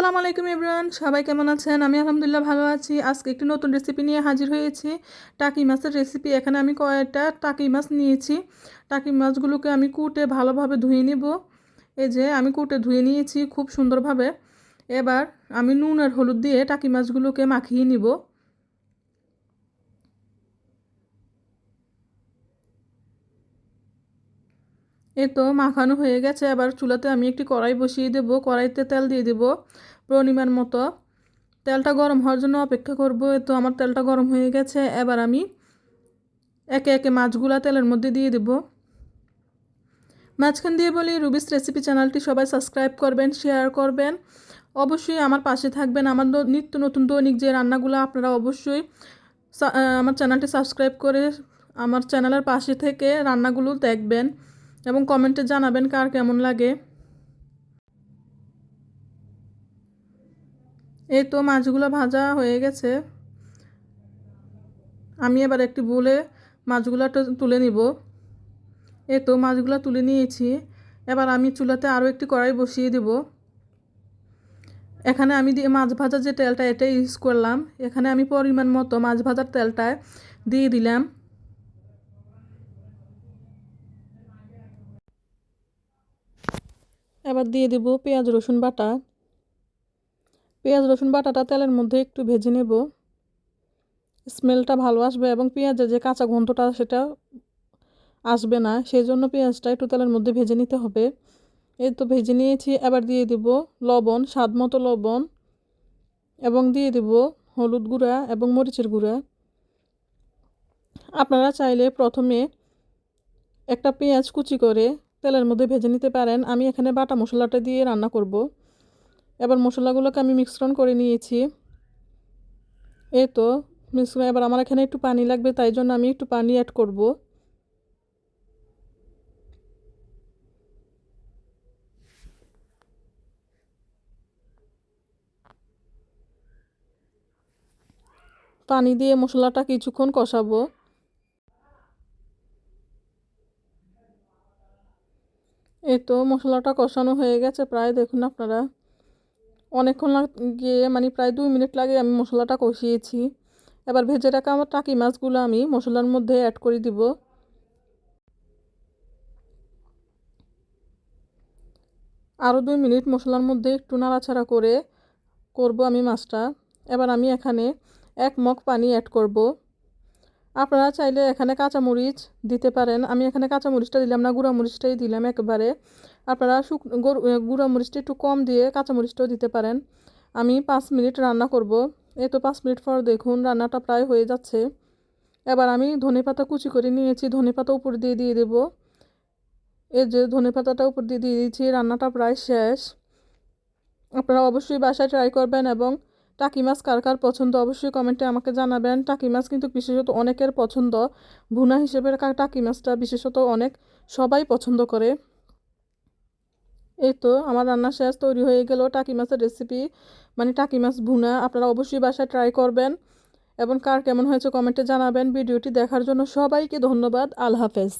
আসসালামু আলাইকুম ইবরান সবাই কেমন আছেন? আমি আলহামদুলিল্লাহ ভালো আছি। আজকে একটি নতুন রেসিপি নিয়ে হাজির হয়েছি। টাকি মাছের রেসিপি এখানে আমি কয়েকটা টাকি মাছ নিয়েছি। টাকি মাছগুলোকে আমি কুটে ভালোভাবে ধুয়ে নিব। এই যে, আমি কুটে ধুয়ে নিয়েছি খুব সুন্দরভাবে। এবার আমি নুন আর হলুদ দিয়ে টাকি মাছগুলোকে মাখিয়ে নিব। এ তো মাখানো হয়ে গেছে, এবার চুলাতে আমি একটি কড়াই বসিয়ে দেব, কড়াইতে তেল দিয়ে দেব পরিমাণ মতো। তেলটা গরম হওয়ার জন্য অপেক্ষা করব, এ তো আমার তেলটা গরম হয়ে গেছে, এবার আমি একে একে মাছগুলা তেলের মধ্যে দিয়ে দেব। মাঝখান দিয়ে বলি রুবিস রেসিপি চ্যানেলটি সবাই সাবস্ক্রাইব করবেন, শেয়ার করবেন। অবশ্যই আমার পাশে থাকবেন, আমার নিত্য নতুন দৈনিক যে রান্নাগুলো আপনারা অবশ্যই আমার চ্যানেলটি সাবস্ক্রাইব করে আমার চ্যানেলের পাশে থেকে রান্নাগুলো দেখবেন। এবং কমেন্টে জানাবেন কার কেমন লাগে। এই তো মাছগুলো ভাজা হয়ে গেছে। আমি এবার একটি বলে মাছগুলো তুলে নিব। এই তো মাছগুলো তুলে নিয়েছি। এবার আমি চুলাতে আরও একটি কড়াই বসিয়ে দেব। এখানে আমি দিয়ে মাছ ভাজার যে তেলটা এটা ইউজ করলাম। এখানে আমি পরিমাণ মতো মাছ ভাজার তেলটা দিয়ে দিলাম। এবার দিয়ে দেব পেঁয়াজ, রসুন বাটা। পেঁয়াজ, রসুন বাটাটা তেলের মধ্যে একটু ভেজে নেব। স্মেলটা ভালো আসবে এবং পেঁয়াজের যে কাঁচা গন্ধটা, সেটা আসবে না। সেই জন্য পেঁয়াজটা একটু তেলের মধ্যে ভেজে নিতে হবে। এই তো ভেজে নিয়েছি। এবার দিয়ে দেব লবণ, স্বাদ মতো লবণ। এবং দিয়ে দেব হলুদ গুঁড়া এবং মরিচের গুঁড়া। আপনারা চাইলে প্রথমে একটা পেঁয়াজ কুচি করে তেলের মধ্যে ভেজে নিতে পারেন। আমি এখানে বাটা মশলাটা দিয়ে রান্না করব। এবার মশলাগুলোকে আমি মিশ্রণ করে নিয়েছি। এই তো, মিশ্রণ এবার আমার এখানে একটু পানি লাগবে, তাই জন্য আমি একটু পানি অ্যাড করব। পানি দিয়ে মশলাটা কিছুক্ষণ কষাবো। এই তো মশলাটা কষানো হয়ে গেছে, প্রায় দেখুন আপনারা। অনেকক্ষণ গিয়ে মানে প্রায় দুই মিনিট লাগে আমি মশলাটা কষিয়েছি। এবার ভেজে রাখা আমার টাকি মাছগুলো আমি মশলার মধ্যে অ্যাড করে দিব। আরও দুই মিনিট মশলার মধ্যে একটু নাড়াচাড়া করে করব আমি মাছটা। এবার আমি এখানে এক মগ পানি অ্যাড করব। আপনারা চাইলে এখানে কাঁচামরিচ দিতে পারেন। আমি এখানে কাঁচামরিচটা দিলাম না মরিচটাই দিলাম একবারে। আপনারা শুক মরিচটা একটু কম দিয়ে কাঁচামরিচটাও দিতে পারেন। আমি পাঁচ মিনিট রান্না করব। এ তো পাঁচ মিনিট পর দেখুন রান্নাটা প্রায় হয়ে যাচ্ছে। এবার আমি ধনে পাতা কুচি করে নিয়েছি। ধনে পাতা উপর দিয়ে দিয়ে দেব। এর যে ধনে পাতাটা উপর দিয়ে দিয়ে দিয়েছি, রান্নাটা প্রায় শেষ। আপনারা অবশ্যই বাসায় ট্রাই করবেন এবং টাকি মাছ কার কার পছন্দ অবশ্যই কমেন্টে আমাকে জানাবেন। টাকি মাছ কিন্তু বিশেষত অনেকের পছন্দ। ভুনা হিসেবে টাকি মাছটা বিশেষত অনেক সবাই পছন্দ করে। এই তো আমার রান্না শেষ, তৈরি হয়ে গেল টাকি মাছের রেসিপি মানে টাকি মাছ ভুনা, আপনারা অবশ্যই বাসায় ট্রাই করবেন। এবং কার কেমন হয়েছে কমেন্টে জানাবেন। ভিডিওটি দেখার জন্য সবাইকে ধন্যবাদ। আল্লাহ হাফেজ।